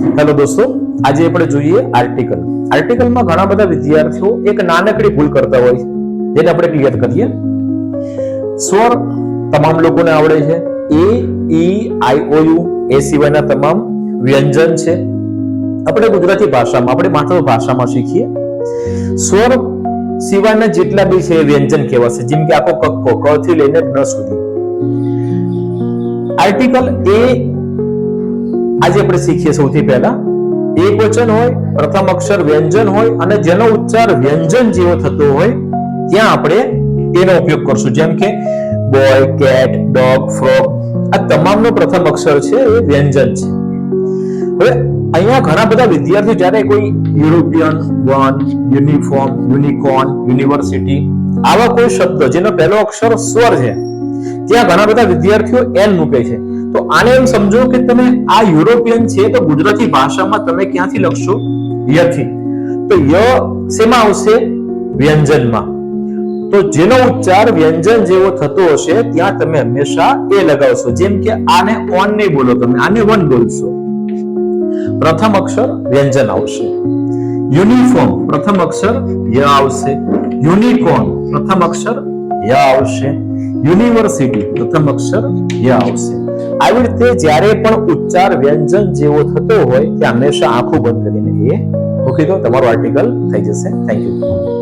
Hello દોસ્તો, આજે આપણે જોઈએ આર્ટિકલ આર્ટિકલમાં ઘણા બધા વિદ્યાર્થીઓ એક નાનકડી ભૂલ કરતા હોય છે. જેને આપણે ક્લિયર કરીએ. સ્વર તમામ લોકોને આવડે છે. એ ઈ આઈ ઓ યુ એ સિવાયના તમામ વ્યંજન છે. આપણે ગુજરાતી ભાષામાં, આપણે માત્ર ભાષામાં શીખીએ. સ્વર સિવાયના જેટલા બી છે વ્યંજન કહેવાશે. જેમ કે આખો કક્કો ક થી લઈને ન સુધી. આર્ટિકલ એ આજે આપણે શીખીએ સૌથી પહેલા. એક વચન હોય, પ્રથમ અક્ષર વ્યંજન હોય અને જેનો ઉચ્ચાર વ્યંજન જેવો થતો હોય, ત્યાં આપણે એનો ઉપયોગ કરશું. જેમ કે, બોય, કેટ, ડોગ, ફ્રોગ, આ તમામનો પ્રથમ અક્ષર છે એ વ્યંજન છે. હવે અહીંયા ઘણા બધા વિદ્યાર્થીઓ જ્યારે કોઈ European, one, uniform, unicorn, university, આવા કોઈ શબ્દ જેનો પહેલો અક્ષર સ્વર છે, ત્યાં ઘણા બધા વિદ્યાર્થીઓ એન મૂકે છે. તો આને એમ સમજો કે તમે આ યુરોપિયન છે તો ગુજરાતી ભાષામાં તમે ક્યાંથી લખશો? યથી. તો ય શેમાં આવશે? વ્યંજનમાં. તો જેનો ઉચ્ચાર વ્યંજન જેવો થતો હશે, ત્યાં તમે હંમેશા એ લગાવશો. જેમ કે આને ઓન નહીં બોલો તમે. આને વન બોલશો. પ્રથમ અક્ષર વ્યંજન આવશે. યુનિફોર્મ. પ્રથમ અક્ષર ય આવશે. યુનિકોર્ન. પ્રથમ અક્ષર ય આવશે. યુનિવર્સિટી. પ્રથમ અક્ષર ય આવશે. આવી રીતે જ્યારે પણ ઉચ્ચાર વ્યંજન જેવો થતો હોય ત્યાં હંમેશા આંખો બંધ કરીને એ મૂકી દો. તમારું આર્ટિકલ થઈ જશે. Thank you